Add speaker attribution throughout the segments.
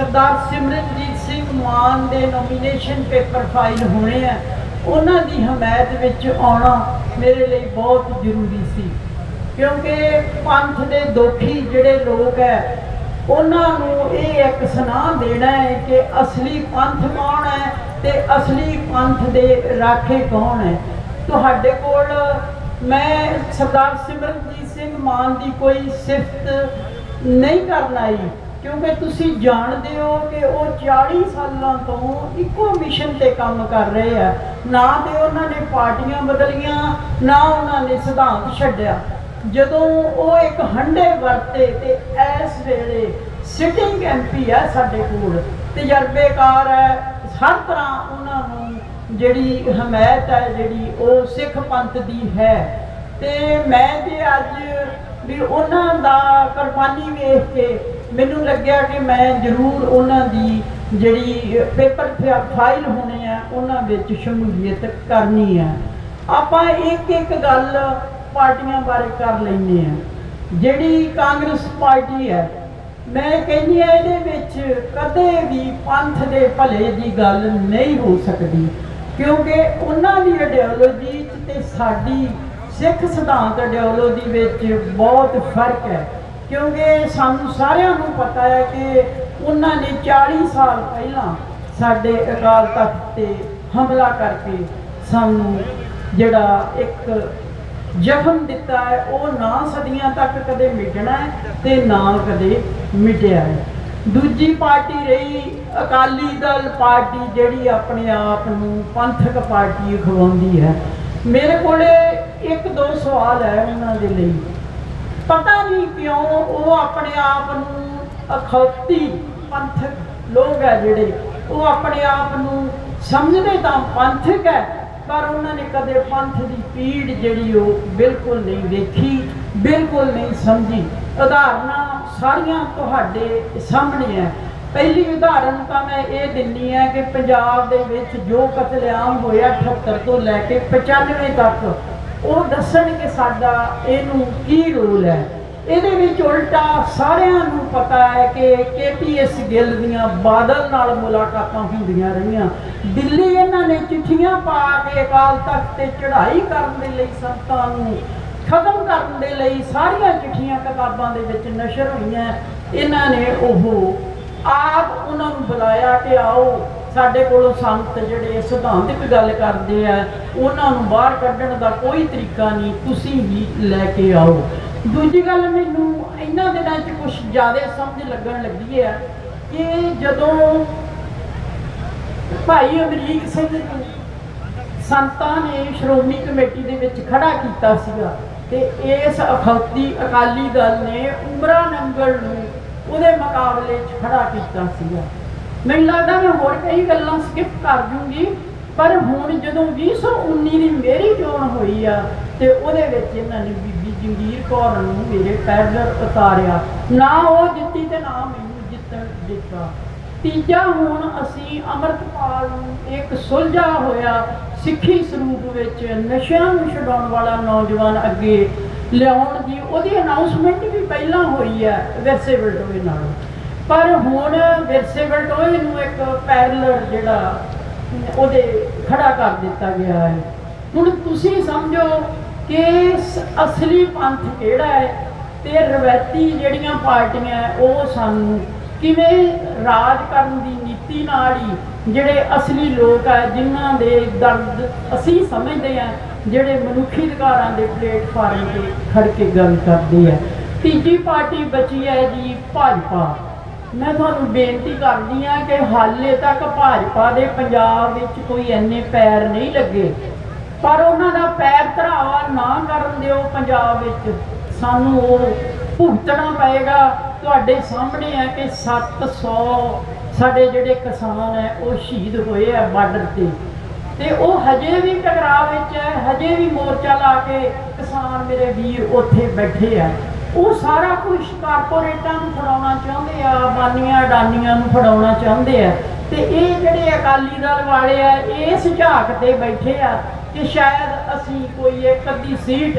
Speaker 1: ਸਰਦਾਰ ਸਿਮਰਨਜੀਤ ਸਿੰਘ ਮਾਨ ਦੇ nomination paper file ਹੋਣੇ ਆ। ਉਹਨਾਂ ਦੀ ਹਮਾਇਤ ਵਿੱਚ ਆਉਣਾ ਮੇਰੇ ਲਈ ਬਹੁਤ ਜ਼ਰੂਰੀ ਸੀ। ਕਿਉਂਕਿ ਪੰਥ ਦੇ ਦੋਖੀ ਜਿਹੜੇ ਲੋਕ ਹੈ, ਉਹਨਾਂ ਨੂੰ ਇਹ ਇੱਕ ਸੁਨਾਹ ਦੇਣਾ ਹੈ ਕਿ ਅਸਲੀ ਪੰਥ ਕੌਣ ਹੈ ਤੇ ਅਸਲੀ ਪੰਥ ਦੇ ਰਾਖੇ ਕੌਣ ਹੈ। ਤੁਹਾਡੇ ਕੋਲ ਮੈਂ ਸਰਦਾਰ ਸਿਮਰਨਜੀਤ ਸਿੰਘ ਮਾਨ ਦੀ ਕੋਈ ਸਿਫਤ ਨਹੀਂ ਕਰਨ ਆਈ। ਕਿਉਂਕਿ ਤੁਸੀਂ ਜਾਣਦੇ ਹੋ ਕਿ ਉਹ 40 ਸਾਲਾਂ ਤੋਂ ਇੱਕੋ ਮਿਸ਼ਨ ਤੇ ਕੰਮ ਕਰ ਰਹੇ ਆ। ਨਾ ਤੇ ਉਹਨਾਂ ਨੇ ਪਾਰਟੀਆਂ ਬਦਲੀਆਂ, ਨਾ ਉਹਨਾਂ ਨੇ ਸਿਧਾਂਤ ਛੱਡਿਆ। ਜਦੋਂ ਉਹ ਇੱਕ ਹੰਡੇ ਵਰਤੇ ਤੇ ਇਸ ਵੇਲੇ ਸਿਟਿੰਗ ਐਮਪੀ ਹੈ ਸਾਡੇ ਕੋਲ, ਤਜਰਬੇਕਾਰ ਹੈ, ਹਰ ਤਰ੍ਹਾਂ ਉਹਨਾਂ ਨੂੰ ਜਿਹੜੀ ਹਮਾਇਤ ਹੈ, ਜਿਹੜੀ ਉਹ ਸਿੱਖ ਪੰਥ ਦੀ ਹੈ। ਤੇ ਮੈਂ ਜੇ ਅੱਜ ਵੀ ਉਹਨਾਂ ਦਾ ਕੁਰਬਾਨੀ ਵੇਖ ਕੇ ਮੈਨੂੰ ਲੱਗਿਆ ਕਿ ਮੈਂ ਜ਼ਰੂਰ ਉਹਨਾਂ ਦੀ ਜਿਹੜੀ ਪੇਪਰ ਫਾਈਲ ਹੋਣੀ ਆ, ਉਹਨਾਂ ਵਿੱਚ ਸ਼ਮੂਲੀਅਤ ਕਰਨੀ ਹੈ ਆਪਾਂ ਇੱਕ ਇੱਕ ਗੱਲ ਪਾਰਟੀਆਂ ਬਾਰੇ ਕਰ ਲੈਂਦੇ ਆ। ਜਿਹੜੀ ਕਾਂਗਰਸ ਪਾਰਟੀ ਹੈ ਮੈਂ ਕਹਿੰਦੀ ਆ ਇਹਦੇ ਵਿੱਚ ਕਦੇ ਵੀ ਪੰਥ ਦੇ ਭਲੇ ਦੀ ਗੱਲ ਨਹੀਂ ਹੋ ਸਕਦੀ, ਕਿਉਂਕਿ ਉਹਨਾਂ ਦੀ ਆਈਡੀਓਲੋਜੀ ਤੇ ਸਾਡੀ ਸਿੱਖ ਸਿਧਾਂਤ ਆਈਡੀਓਲੋਜੀ ਵਿੱਚ ਬਹੁਤ ਫ਼ਰਕ ਹੈ। ਕਿਉਂਕਿ ਸਾਨੂੰ ਸਾਰਿਆਂ ਨੂੰ ਪਤਾ ਹੈ ਕਿ ਉਹਨਾਂ ਨੇ 40 ਸਾਲ ਪਹਿਲਾਂ ਸਾਡੇ ਅਕਾਲ ਤਖਤ ਤੇ ਹਮਲਾ ਕਰਕੇ ਸਾਨੂੰ ਜਿਹੜਾ ਇੱਕ ਜ਼ਖਮ ਦਿੱਤਾ ਹੈ, ਉਹ ਨਾ ਸਦੀਆਂ ਤੱਕ ਕਦੇ ਮਿਟਣਾ ਹੈ ਤੇ ਨਾ ਕਦੇ ਮਿਟਿਆ ਹੈ। ਦੂਜੀ ਪਾਰਟੀ ਰਹੀ ਅਕਾਲੀ ਦਲ, ਪਾਰਟੀ ਜਿਹੜੀ ਆਪਣੇ ਆਪ ਨੂੰ ਪੰਥਕ ਪਾਰਟੀ ਖਵਾਉਂਦੀ ਹੈ। ਮੇਰੇ ਕੋਲੇ ਇੱਕ ਦੋ ਸਵਾਲ ਹੈ ਉਹਨਾਂ ਦੇ ਲਈ। ਪਤਾ ਨਹੀਂ ਕਿਉਂ ਉਹ ਆਪਣੇ ਆਪ ਨੂੰ ਅਖੌਤੀ ਪੰਥਕ ਲੋਕ ਹੈ ਜਿਹੜੇ, ਉਹ ਆਪਣੇ ਆਪ ਨੂੰ ਸਮਝਦੇ ਤਾਂ ਪੰਥਕ ਹੈ, ਪਰ ਉਹਨਾਂ ਨੇ ਕਦੇ ਪੰਥ ਦੀ ਪੀੜ ਜਿਹੜੀ ਉਹ ਬਿਲਕੁਲ ਨਹੀਂ ਵੇਖੀ ਬਿਲਕੁਲ ਨਹੀਂ ਸਮਝੀ। ਉਦਾਹਰਨਾਂ ਸਾਰੀਆਂ ਤੁਹਾਡੇ ਸਾਹਮਣੇ ਹੈ। ਪਹਿਲੀ ਉਦਾਹਰਨ ਤਾਂ ਮੈਂ ਇਹ ਦਿੰਨੀ ਹੈ ਕਿ ਪੰਜਾਬ ਦੇ ਵਿੱਚ ਜੋ ਕਤਲੇਆਮ ਹੋਇਆ 78 ਤੋਂ ਲੈ ਕੇ 95 ਤੱਕ ਉਹ ਦੱਸਣ ਕਿ ਸਾਡਾ ਇਹਨੂੰ ਕੀ ਰੋਲ ਹੈ? ਇਹਦੇ ਵਿੱਚ ਉਲਟਾ ਸਾਰਿਆਂ ਨੂੰ ਪਤਾ ਹੈ ਕਿ ਕੇਪੀਐਸ ਗਿੱਲ ਦੀਆਂ ਬਾਦਲ ਨਾਲ ਮੁਲਾਕਾਤਾਂ ਹੁੰਦੀਆਂ ਰਹੀਆਂ। ਦਿੱਲੀ ਇਹਨਾਂ ਨੇ ਚਿੱਠੀਆਂ ਪਾ ਕੇ ਅਕਾਲ ਤਖਤ ਤੇ ਚੜ੍ਹਾਈ ਕਰਨ ਦੇ ਲਈ ਸੰਤਾਂ ਨੂੰ, ਖਤਮ ਕਰਨ ਦੇ ਲਈ ਸਾਰੀਆਂ ਚਿੱਠੀਆਂ ਕਿਤਾਬਾਂ ਦੇ ਵਿੱਚ ਨਸ਼ਰ ਹੋਈਆਂ। ਇਹਨਾਂ ਨੇ ਉਹ ਆਪ ਉਹਨਾਂ ਨੂੰ ਬੁਲਾਇਆ ਕਿ ਆਓ ਸਾਡੇ ਕੋਲੋਂ ਸੰਤ ਜਿਹੜੇ ਸਿਧਾਂਤਿਕ ਗੱਲ ਕਰਦੇ ਆ, ਉਹਨਾਂ ਨੂੰ ਬਾਹਰ ਕੱਢਣ ਦਾ ਕੋਈ ਤਰੀਕਾ ਨਹੀਂ, ਤੁਸੀਂ ਵੀ ਲੈ ਕੇ ਆਓ। ਦੂਜੀ ਗੱਲ ਮੈਨੂੰ ਇਹਨਾਂ ਦਿਨਾਂ 'ਚ ਕੁਝ ਜ਼ਿਆਦਾ ਸਮਝ ਲੱਗਣ ਲੱਗੀ ਹੈ ਕਿ ਜਦੋਂ ਭਾਈ ਅਮਰੀਕ ਸਿੰਘ ਨੂੰ ਸੰਤਾਂ ਨੇ ਸ਼੍ਰੋਮਣੀ ਕਮੇਟੀ ਦੇ ਵਿੱਚ ਖੜਾ ਕੀਤਾ ਸੀਗਾ ਤੇ ਇਸ ਅਖੌਤੀ ਅਕਾਲੀ ਦਲ ਨੇ ਉਮਰਾ ਨੰਗਲ ਨੂੰ ਉਹਦੇ ਮੁਕਾਬਲੇ 'ਚ ਖੜਾ ਕੀਤਾ ਸੀਗਾ। ਮੈਨੂੰ ਲੱਗਦਾ ਮੈਂ ਹੋਰ ਕਈ ਗੱਲਾਂ ਸਕਿਪ ਕਰ ਜੂੰਗੀ ਪਰ ਹੁਣ ਜਦੋਂ 2019 ਦੀ ਮੇਰੀ ਚੋਣ ਹੋਈ ਆ, ਤੇ ਉਹਦੇ ਵਿੱਚ ਇਹਨਾਂ ਨੇ ਬੀਬੀ ਜੰਗੀਰ ਕੌਰ ਨੂੰ ਮੇਰੇ ਪੈਰਲਰ ਉਤਾਰਿਆ। ਨਾ ਉਹ ਜਿੱਤੀ ਤੇ ਨਾ ਮੈਨੂੰ ਜਿੱਤਣ ਦਿੱਤਾ। ਤੀਜਾ ਹੁਣ ਅਸੀਂ ਅਮਰਤਪਾਲ ਨੂੰ ਇੱਕ ਸੁਲਝਾ ਹੋਇਆ ਸਿੱਖੀ ਸਰੂਪ ਵਿੱਚ ਨਸ਼ਿਆਂ ਨੂੰ ਛਡਾਉਣ ਵਾਲਾ ਨੌਜਵਾਨ ਅੱਗੇ ਲਿਆਉਣ ਦੀ ਉਹਦੀ ਅਨਾਉਂਸਮੈਂਟ ਵੀ ਪਹਿਲਾਂ ਹੋਈ ਹੈ ਵੈਸੇ ਵਲਟੋਏ ਨਾਲ। ਪਰ ਹੁਣ ਵਿਰਸੇ ਵਲਟੋਏ ਨੂੰ ਇੱਕ ਪੈਰਲਰ ਜਿਹੜਾ ਉਹਦੇ ਖੜਾ ਕਰ ਦਿੱਤਾ ਗਿਆ ਹੈ। ਹੁਣ ਤੁਸੀਂ ਸਮਝੋ ਕਿ ਅਸਲੀ ਪੰਥ ਕਿਹੜਾ ਹੈ ਤੇ ਰਵਾਇਤੀ ਜਿਹੜੀਆਂ ਪਾਰਟੀਆਂ ਉਹ ਸਾਨੂੰ ਕਿਵੇਂ ਰਾਜ ਕਰਨ ਦੀ ਨੀਤੀ ਨਾਲ ਹੀ ਜਿਹੜੇ ਅਸਲੀ ਲੋਕ ਆ, ਜਿਨ੍ਹਾਂ ਦੇ ਦਰਦ ਅਸੀਂ ਸਮਝਦੇ ਆ ਜਿਹੜੇ ਮਨੁੱਖੀ ਅਧਿਕਾਰਾਂ ਦੇ ਪਲੇਟਫਾਰਮ ਤੇ ਖੜ ਕੇ ਗੱਲ ਕਰਦੇ ਆ। ਤੀਜੀ ਪਾਰਟੀ ਬਚੀ ਹੈ ਜੀ ਭਾਜਪਾ। ਮੈਂ ਤੁਹਾਨੂੰ ਬੇਨਤੀ ਕਰਦੀ ਆ ਕਿ ਹਾਲੇ ਤੱਕ ਭਾਜਪਾ ਦੇ ਪੰਜਾਬ ਵਿੱਚ ਕੋਈ ਐਨੇ ਪੈਰ ਨਹੀਂ ਲੱਗੇ। ਪਰ ਉਹਨਾਂ ਦਾ ਪੈਰ ਧਰਾਵਾ ਨਾ ਕਰਨ ਦਿਓ ਪੰਜਾਬ ਵਿੱਚ। ਸਾਨੂੰ ਉਹ ਭੁਗਤਣਾ ਪਏਗਾ। ਤੁਹਾਡੇ ਸਾਹਮਣੇ ਹੈ ਕਿ 700 ਸਾਡੇ ਜਿਹੜੇ ਕਿਸਾਨ ਹੈ, ਉਹ ਸ਼ਹੀਦ ਹੋਏ ਆ ਬਾਰਡਰ ਤੇ। ਤੇ ਉਹ ਹਜੇ ਵੀ ਟਕਰਾਅ ਵਿੱਚ ਹੈ, ਹਜੇ ਵੀ ਮੋਰਚਾ ਲਾ ਕੇ ਕਿਸਾਨ ਮੇਰੇ ਵੀਰ ਉੱਥੇ ਬੈਠੇ ਆ। ਉਹ ਸਾਰਾ ਕੁਝ ਕਾਰਪੋਰੇਟਾਂ ਨੂੰ ਫੜਾਉਣਾ ਚਾਹੁੰਦੇ ਆ, ਬਾਨੀਆਂ, ਅਡਾਨੀਆਂ ਨੂੰ ਫੜਾਉਣਾ ਚਾਹੁੰਦੇ ਆ। ਤੇ ਇਹ ਜਿਹੜੇ ਅਕਾਲੀ ਦਲ ਵਾਲੇ ਆ, ਇਹ ਝਾਕ ਤੇ ਬੈਠੇ ਆ ਕਿ ਸ਼ਾਇਦ ਅਸੀਂ ਕੋਈ ਇੱਕ ਅੱਧੀ ਸੀਟ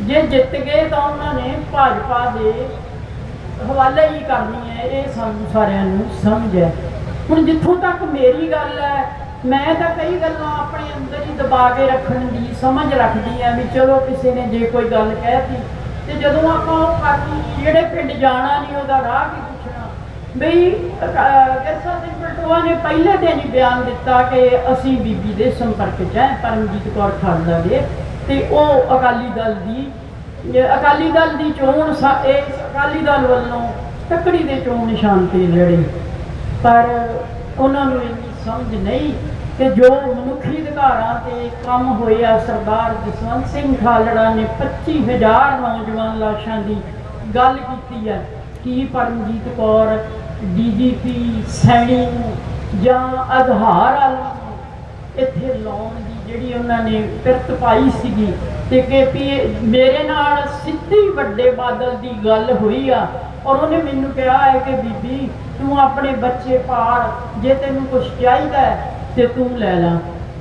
Speaker 1: ਜੇ ਜਿੱਤ ਗਏ ਤਾਂ ਉਹਨਾਂ ਨੇ ਭਾਜਪਾ ਦੇ ਹਵਾਲੇ ਹੀ ਕਰਨੀ ਹੈ, ਇਹ ਸਾਨੂੰ ਸਾਰਿਆਂ ਨੂੰ ਸਮਝ ਹੈ। ਹੁਣ ਜਿੱਥੋਂ ਤੱਕ ਮੇਰੀ ਗੱਲ ਹੈ, ਮੈਂ ਤਾਂ ਕਈ ਗੱਲਾਂ ਆਪਣੇ ਅੰਦਰ ਹੀ ਦਬਾ ਕੇ ਰੱਖਣ ਦੀ ਸਮਝ ਰੱਖਦੀ ਆ ਵੀ ਚਲੋ ਕਿਸੇ ਨੇ ਜੇ ਕੋਈ ਗੱਲ ਕਹਿਤੀ ਤੇ ਜਦੋਂ ਆਪਾਂ ਉਹ ਕਰਨੀ ਜਿਹੜੇ ਪਿੰਡ ਜਾਣਾ ਨਹੀਂ, ਉਹਦਾ ਰਾਹ ਕੀ ਪੁੱਛਣਾ? ਬਈ ਕਿਰਸਾ ਸਿੰਘ ਪਲਟੋਆ ਨੇ ਪਹਿਲੇ ਦਿਨ ਹੀ ਬਿਆਨ ਦਿੱਤਾ ਕਿ ਅਸੀਂ ਬੀਬੀ ਦੇ ਸੰਪਰਕ 'ਚ ਹੈ, ਪਰਮਜੀਤ ਕੌਰ ਖਾਲੜਾ ਦੇ। ਤੇ ਉਹ ਅਕਾਲੀ ਦਲ ਦੀ ਅਕਾਲੀ ਦਲ ਦੀ ਚੋਣ ਸਾ- ਇਸ ਅਕਾਲੀ ਦਲ ਵੱਲੋਂ ਤੱਕੜੀ ਦੇ ਚੋਣ ਨਿਸ਼ਾਨ ਤੇ ਲੜੇ। ਪਰ ਉਹਨਾਂ ਨੂੰ ਇੰਨੀ ਸਮਝ ਨਹੀਂ ਕਿ ਜੋ ਮਨੁੱਖੀ ਅਧਿਕਾਰਾਂ ਤੇ ਕੰਮ ਹੋਇਆ ਸਰਦਾਰ ਜਸਵੰਤ ਸਿੰਘ ਖਾਲੜਾ ਨੇ 25000 ਨੌਜਵਾਨ ਲਾਸ਼ਾਂ ਦੀ ਗੱਲ ਕੀਤੀ ਹੈ ਕੀ ਪਰਮਜੀਤ ਕੌਰ ਡੀਜੀਪੀ ਸੈਣੀ ਨੂੰ ਜਾਂ ਆਧਾਰ ਵਾਲਾ ਇੱਥੇ ਲਾਉਣ ਦੀ ਜਿਹੜੀ ਉਹਨਾਂ ਨੇ ਪਿਰਤ ਪਾਈ ਸੀਗੀ ਤੇ ਕਿ ਮੇਰੇ ਨਾਲ ਸਿੱਧੀ ਵੱਡੇ ਬਾਦਲ ਦੀ ਗੱਲ ਹੋਈ ਆ ਔਰ ਉਹਨੇ ਮੈਨੂੰ ਕਿਹਾ ਹੈ ਕਿ ਬੀਬੀ ਤੂੰ ਆਪਣੇ ਬੱਚੇ ਪਾਲ, ਜੇ ਤੈਨੂੰ ਕੁਝ ਚਾਹੀਦਾ ਤੇ ਤੂੰ ਲੈ ਲੈ।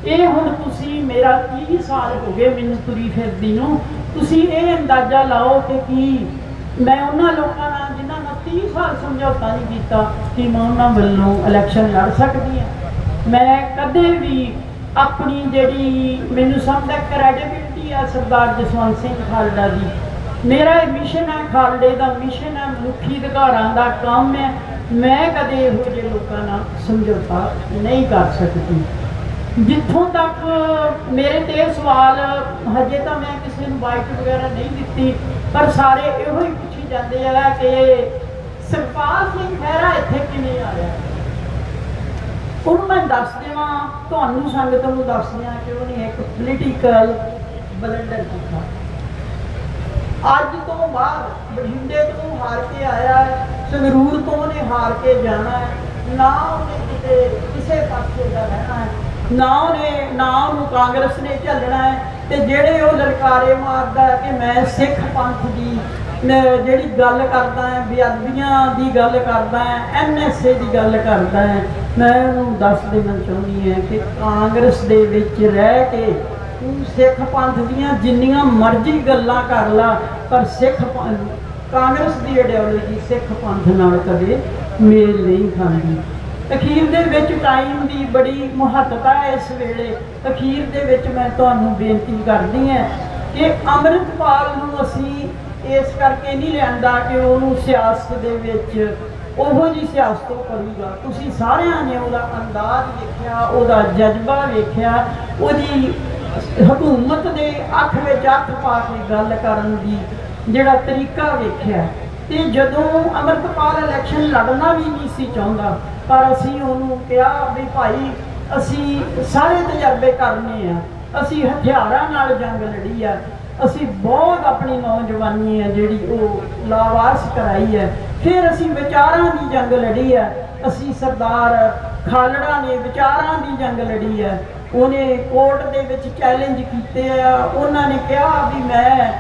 Speaker 1: ਇਹ ਹੁਣ ਤੁਸੀਂ ਮੇਰਾ 30 ਸਾਲ ਹੋ ਗਏ ਮੈਨੂੰ ਤੁਰੀ ਫਿਰਦੀ ਨੂੰ। ਤੁਸੀਂ ਇਹ ਅੰਦਾਜ਼ਾ ਲਾਓ ਕਿ ਕੀ ਮੈਂ ਉਹਨਾਂ ਲੋਕਾਂ ਨਾਲ ਜਿਨ੍ਹਾਂ ਨਾਲ 30 ਸਾਲ ਸਮਝੌਤਾ ਨਹੀਂ ਕੀਤਾ, ਕਿ ਮੈਂ ਉਹਨਾਂ ਵੱਲੋਂ ਇਲੈਕਸ਼ਨ ਲੜ ਸਕਦੀ ਹਾਂ? ਮੈਂ ਕਦੇ ਵੀ ਆਪਣੀ ਜਿਹੜੀ ਮੈਨੂੰ ਸਮਝਦਾ ਕ੍ਰੈਡੀਬਿਲਟੀ ਆ ਸਰਦਾਰ ਜਸਵੰਤ ਸਿੰਘ ਖਾਲੜਾ ਦੀ, ਮੇਰਾ ਇਹ ਮਿਸ਼ਨ ਹੈ ਖਾਲੜੇ ਦਾ ਮਿਸ਼ਨ ਹੈ ਮਨੁੱਖੀ ਅਧਿਕਾਰਾਂ ਦਾ ਕੰਮ ਹੈ। ਮੈਂ ਕਦੇ ਇਹੋ ਜਿਹੇ ਲੋਕਾਂ ਨਾਲ ਸਮਝੌਤਾ ਨਹੀਂ ਕਰ ਸਕਦੀ। ਜਿੱਥੋਂ ਤੱਕ ਮੇਰੇ ਤੇ ਇਹ ਸਵਾਲ, ਹਜੇ ਤਾਂ ਮੈਂ ਕਿਸੇ ਨੂੰ ਬਾਈਟ ਵਗੈਰਾ ਨਹੀਂ ਦਿੱਤੀ, ਪਰ ਸਾਰੇ ਇਹੋ ਹੀ ਪੁੱਛੀ ਜਾਂਦੇ ਆ ਕਿ ਸਰਪਾਲ ਸਿੰਘ ਮਹਿਰਾ ਇੱਥੇ ਕਿਵੇਂ ਆਇਆ ਉਹਨੂੰ ਮੈਂ ਦੱਸ ਦੇਵਾਂ, ਤੁਹਾਨੂੰ ਸੰਗਤ ਨੂੰ ਦੱਸ ਦਿਆਂ ਕਿ ਉਹਨੇ ਇੱਕ ਪੋਲੀਟੀਕਲ ਬਲੰਡਰ ਕੀਤਾ। ਅੱਜ ਤੋਂ ਬਾਅਦ ਬਠਿੰਡੇ ਤੋਂ ਹਾਰ ਕੇ ਆਇਆ ਸੰਗਰੂਰ ਤੋਂ ਉਹਨੇ ਹਾਰ ਕੇ ਜਾਣਾ ਹੈ। ਨਾ ਉਹਨੇ ਕਿਤੇ ਕਿਸੇ ਪਾਸੇ ਦਾ ਰਹਿਣਾ ਹੈ। ਨਾ ਉਹਨੇ, ਨਾ ਉਹਨੂੰ ਕਾਂਗਰਸ ਨੇ ਝੱਲਣਾ ਹੈ। ਤੇ ਜਿਹੜੇ ਉਹ ਲਲਕਾਰੇ ਮਾਰਦਾ ਕਿ ਮੈਂ ਸਿੱਖ ਪੰਥ ਦੀ ਜਿਹੜੀ ਗੱਲ ਕਰਦਾ ਹੈ, ਬੇਅਦਬੀਆਂ ਦੀ ਗੱਲ ਕਰਦਾ ਹੈ ਐਨਐਸਏ ਦੀ ਗੱਲ ਕਰਦਾ ਹੈ। ਮੈਂ ਉਹਨੂੰ ਦੱਸ ਦੇਣਾ ਚਾਹੁੰਦੀ ਹਾਂ ਕਿ ਕਾਂਗਰਸ ਦੇ ਵਿੱਚ ਰਹਿ ਕੇ ਤੂੰ ਸਿੱਖ ਪੰਥ ਦੀਆਂ ਜਿੰਨੀਆਂ ਮਰਜ਼ੀ ਗੱਲਾਂ ਕਰ ਲਾ, ਪਰ ਸਿੱਖ ਪੰਥ ਕਾਂਗਰਸ ਦੀ ਆਈਡੀਓਲੋਜੀ ਸਿੱਖ ਪੰਥ ਨਾਲ ਕਦੇ ਮੇਲ ਨਹੀਂ ਖਾਂਦੀ। ਅਖੀਰ ਦੇ ਵਿੱਚ ਟਾਈਮ ਦੀ ਬੜੀ ਮਹੱਤਤਾ ਹੈ ਇਸ ਵੇਲੇ। ਅਖੀਰ ਦੇ ਵਿੱਚ ਮੈਂ ਤੁਹਾਨੂੰ ਬੇਨਤੀ ਕਰਦੀ ਹਾਂ ਕਿ ਅੰਮ੍ਰਿਤਪਾਲ ਨੂੰ ਅਸੀਂ ਇਸ ਕਰਕੇ ਨਹੀਂ ਲਿਆਂਦਾ ਕਿ ਉਹਨੂੰ ਸਿਆਸਤ ਦੇ ਵਿੱਚ ਉਹੋ ਜੀ ਸਿਆਸਤ ਉਹ ਕਰੂਗਾ। ਤੁਸੀਂ ਸਾਰਿਆਂ ਨੇ ਉਹਦਾ ਅੰਦਾਜ਼ ਵੇਖਿਆ, ਉਹਦਾ ਜਜ਼ਬਾ ਵੇਖਿਆ, ਉਹਦੀ ਹਕੂਮਤ ਦੇ ਅੱਖ ਵਿੱਚ ਅੱਖ ਪਾ ਕੇ ਗੱਲ ਕਰਨ ਦੀ ਜਿਹੜਾ ਤਰੀਕਾ ਵੇਖਿਆ ਤੇ ਜਦੋਂ ਅਮਰਤਪਾਲ ਇਲੈਕਸ਼ਨ ਲੜਨਾ ਵੀ ਨਹੀਂ ਸੀ ਚਾਹੁੰਦਾ, ਪਰ ਅਸੀਂ ਉਹਨੂੰ ਕਿਹਾ ਵੀ ਭਾਈ, ਅਸੀਂ ਸਾਰੇ ਤਜਰਬੇ ਕਰਨੇ ਆ। ਅਸੀਂ ਹਥਿਆਰਾਂ ਨਾਲ ਜੰਗ ਲੜੀ ਆ। ਅਸੀਂ ਬਹੁਤ ਆਪਣੀ ਨੌਜਵਾਨੀ ਹੈ ਜਿਹੜੀ ਉਹ ਲਾਵਾਰਸ ਕਰਾਈ ਹੈ ਫਿਰ ਅਸੀਂ ਵਿਚਾਰਾਂ ਦੀ ਜੰਗ ਲੜੀ ਹੈ ਅਸੀਂ ਸਰਦਾਰ ਖਾਲੜਾ ਨੇ ਵਿਚਾਰਾਂ ਦੀ ਜੰਗ ਲੜੀ ਹੈ ਉਹਨੇ ਕੋਰਟ ਦੇ ਵਿੱਚ ਚੈਲੰਜ ਕੀਤੇ ਆ। ਉਹਨਾਂ ਨੇ ਕਿਹਾ ਵੀ ਮੈਂ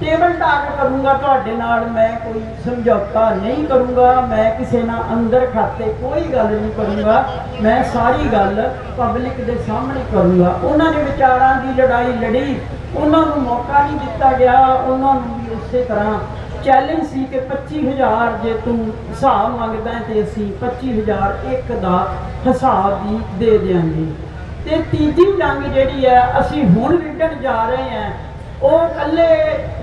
Speaker 1: ਟੇਬਲ ਟਾਕ ਕਰੂੰਗਾ ਤੁਹਾਡੇ ਨਾਲ, ਮੈਂ ਕੋਈ ਸਮਝੌਤਾ ਨਹੀਂ ਕਰੂੰਗਾ, ਮੈਂ ਕਿਸੇ ਨਾਲ ਅੰਦਰ ਖਾਤੇ ਕੋਈ ਗੱਲ ਨਹੀਂ ਕਰੂੰਗਾ, ਮੈਂ ਸਾਰੀ ਗੱਲ ਪਬਲਿਕ ਦੇ ਸਾਹਮਣੇ ਕਰੂੰਗਾ। ਉਹਨਾਂ ਨੇ ਵਿਚਾਰਾਂ ਦੀ ਲੜਾਈ ਲੜੀ, ਉਹਨਾਂ ਨੂੰ ਮੌਕਾ ਨਹੀਂ ਦਿੱਤਾ ਗਿਆ, ਉਹਨਾਂ ਨੂੰ ਵੀ ਉਸੇ ਤਰ੍ਹਾਂ ਚੈਲੰਜ ਸੀ ਕਿ 25000 ਜੇ ਤੂੰ ਹਿਸਾਬ ਮੰਗਦਾ ਹੈ ਤੇ ਅਸੀਂ 25000 ਇੱਕ ਦਾ ਹਿਸਾਬ ਵੀ ਦੇ ਦਿਆਂਗੇ। ਤੇ ਤੀਜੀ ਜੰਗ ਜਿਹੜੀ ਹੈ, ਅਸੀਂ ਹੁਣ ਵਿੱਢਣ ਜਾ ਰਹੇ ਹਾਂ। ਉਹ ਇਕੱਲੇ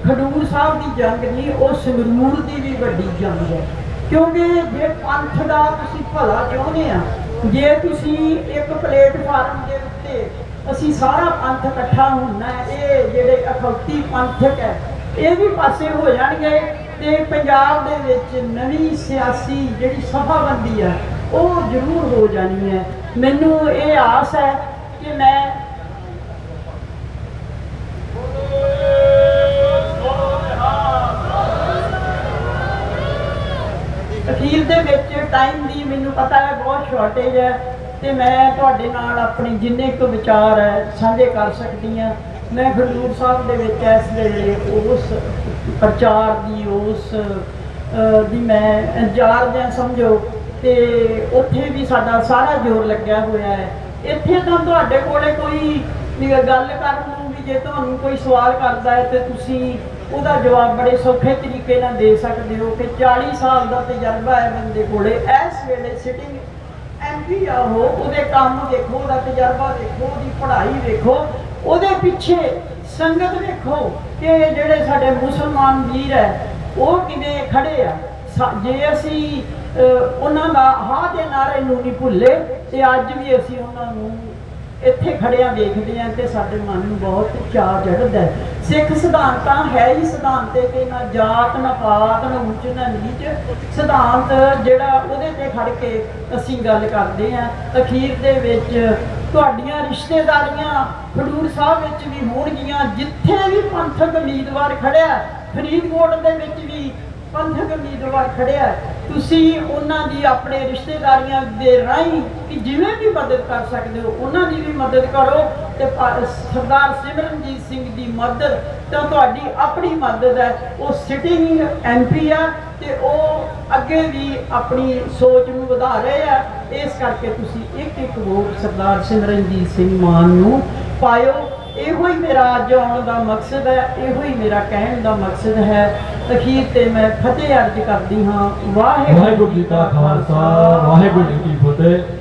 Speaker 1: ਖਡੂਰ ਸਾਹਿਬ ਦੀ ਜੰਗ ਨਹੀਂ, ਉਹ ਸੰਗਰੂਰ ਦੀ ਵੀ ਵੱਡੀ ਜੰਗ ਹੈ। ਕਿਉਂਕਿ ਜੇ ਪੰਥ ਦਾ ਤੁਸੀਂ ਭਲਾ ਚਾਹੁੰਦੇ ਆ, ਜੇ ਤੁਸੀਂ ਇੱਕ ਪਲੇਟਫਾਰਮ ਦੇ ਉੱਤੇ ਅਸੀਂ ਸਾਰਾ ਪੰਥ ਇਕੱਠਾ ਹੋਣਾ ਇਹ ਜਿਹੜੇ ਅਖੌਤੀ ਪੰਥਕ ਹੈ, ਇਹ ਵੀ ਪਾਸੇ ਹੋ ਜਾਣਗੇ ਤੇ ਪੰਜਾਬ ਦੇ ਵਿੱਚ ਨਵੀਂ ਸਿਆਸੀ ਜਿਹੜੀ ਸਫਾਬੰਦੀ ਹੈ, ਉਹ ਜ਼ਰੂਰ ਹੋ ਜਾਣੀ ਹੈ। ਮੈਨੂੰ ਇਹ ਆਸ ਹੈ ਕਿ ਮੈਂ ਅਖੀਰ ਦੇ ਵਿੱਚ ਟਾਈਮ ਦੀ ਮੈਨੂੰ ਪਤਾ ਹੈ ਬਹੁਤ ਸ਼ਾਰਟੇਜ ਹੈ ਤੇ ਮੈਂ ਤੁਹਾਡੇ ਨਾਲ ਆਪਣੇ ਜਿੰਨੇ ਕੁ ਵਿਚਾਰ ਹੈ ਸਾਂਝੇ ਕਰ ਸਕਦੀ ਹਾਂ। ਮੈਂ ਖਡੂਰ ਸਾਹਿਬ ਦੇ ਵਿੱਚ ਇਸ ਵੇਲੇ ਉਸ ਪ੍ਰਚਾਰ ਦੀ, ਉਸ ਦੀ ਮੈਂ ਇੰਚਾਰਜ ਹਾਂ ਸਮਝੋ ਤੇ ਉੱਥੇ ਵੀ ਸਾਡਾ ਸਾਰਾ ਜ਼ੋਰ ਲੱਗਿਆ ਹੋਇਆ ਹੈ। ਇੱਥੇ ਤਾਂ ਤੁਹਾਡੇ ਕੋਲੇ ਕੋਈ ਗੱਲ ਕਰਨ ਨੂੰ ਵੀ ਜੇ ਤੁਹਾਨੂੰ ਕੋਈ ਸਵਾਲ ਕਰਦਾ ਹੈ ਤੇ ਤੁਸੀਂ ਉਹਦਾ ਜਵਾਬ ਬੜੇ ਸੌਖੇ ਤਰੀਕੇ ਨਾਲ ਦੇ ਸਕਦੇ ਹੋ ਕਿ 40 ਸਾਲ ਦਾ ਤਜਰਬਾ ਹੈ ਬੰਦੇ ਕੋਲੇ। ਇਸ ਵੇਲੇ ਸਿਟਿੰਗ ਐਮਪੀ ਆ ਉਹ, ਉਹਦੇ ਕੰਮ ਦੇਖੋ, ਉਹਦਾ ਤਜਰਬਾ ਦੇਖੋ, ਉਹਦੀ ਪੜ੍ਹਾਈ ਦੇਖੋ ਉਹਦੇ ਪਿੱਛੇ ਸੰਗਤ ਵੇਖੋ ਕਿ ਜਿਹੜੇ ਸਾਡੇ ਮੁਸਲਮਾਨ ਵੀਰ ਹੈ, ਉਹ ਕਿਵੇਂ ਖੜੇ ਆ। ਜੇ ਅਸੀਂ ਉਹਨਾਂ ਦਾ ਹਾਂ ਦੇ ਨਾਰੇ ਨੂੰ ਨਹੀਂ ਭੁੱਲੇ, ਤੇ ਅੱਜ ਵੀ ਅਸੀਂ ਉਹਨਾਂ ਨੂੰ ਇੱਥੇ ਖੜਿਆਂ ਦੇਖਦੇ ਹਾਂ ਤੇ ਸਾਡੇ ਮਨ ਨੂੰ ਬਹੁਤ ਚਾਅ ਚੜ੍ਹਦਾ ਸਿੱਖ ਸਿਧਾਂਤਾਂ ਹੈ ਹੀ ਸਿਧਾਂਤ ਤੇ ਕਿ ਨਾ ਜਾਤ, ਨਾ ਪਾਤ, ਨਾ ਉੱਚ, ਨਾ ਨੀਚ। ਸਿਧਾਂਤ ਜਿਹੜਾ ਉਹਦੇ ਤੇ ਖੜ ਕੇ ਅਸੀਂ ਗੱਲ ਕਰਦੇ ਹਾਂ। ਅਖੀਰ ਦੇ ਵਿੱਚ ਤੁਹਾਡੀਆਂ ਰਿਸ਼ਤੇਦਾਰੀਆਂ ਖਡੂਰ ਸਾਹਿਬ ਵਿੱਚ ਵੀ ਹੋਣਗੀਆਂ। ਜਿੱਥੇ ਵੀ ਪੰਥਕ ਉਮੀਦਵਾਰ ਖੜਿਆ, ਫਰੀਦਕੋਟ ਦੇ ਵਿੱਚ ਪੰਥਕ ਉਮੀਦਵਾਰ ਖੜਿਆ ਤੁਸੀਂ ਉਹਨਾਂ ਦੀ ਆਪਣੇ ਰਿਸ਼ਤੇਦਾਰੀਆਂ ਦੇ ਰਾਹੀਂ ਕਿ ਜਿਵੇਂ ਵੀ ਮਦਦ ਕਰ ਸਕਦੇ ਹੋ, ਉਹਨਾਂ ਦੀ ਵੀ ਮਦਦ ਕਰੋ ਤੇ ਸਰਦਾਰ ਸਿਮਰਨਜੀਤ ਸਿੰਘ ਦੀ ਮਦਦ ਤਾਂ ਤੁਹਾਡੀ ਆਪਣੀ ਮਦਦ ਹੈ। ਉਹ ਸਿਟਿੰਗ ਐਮਪੀ ਆ ਤੇ ਉਹ ਅੱਗੇ ਵੀ ਆਪਣੀ ਸੋਚ ਨੂੰ ਵਧਾ ਰਹੇ ਆ। ਇਸ ਕਰਕੇ ਤੁਸੀਂ ਇੱਕ ਇੱਕ ਵੋਟ ਸਰਦਾਰ ਸਿਮਰਨਜੀਤ ਸਿੰਘ ਮਾਨ ਨੂੰ ਪਾਇਓ। ਇਹੋ ਹੀ ਮੇਰਾ ਅੱਜ ਆਉਣ ਦਾ ਮਕਸਦ ਹੈ, ਇਹੋ ਹੀ ਮੇਰਾ ਕਹਿਣ ਦਾ ਮਕਸਦ ਹੈ। ਅਖੀਰ ਤੇ ਮੈਂ ਫਤਿਹ ਅਰਜ ਕਰਦੀ ਹਾਂ।
Speaker 2: ਵਾਹਿਗੁਰੂ ਜੀ ਕਾ ਖਾਲਸਾ, ਵਾਹਿਗੁਰੂ ਜੀ ਕੀ ਫਤਿਹ।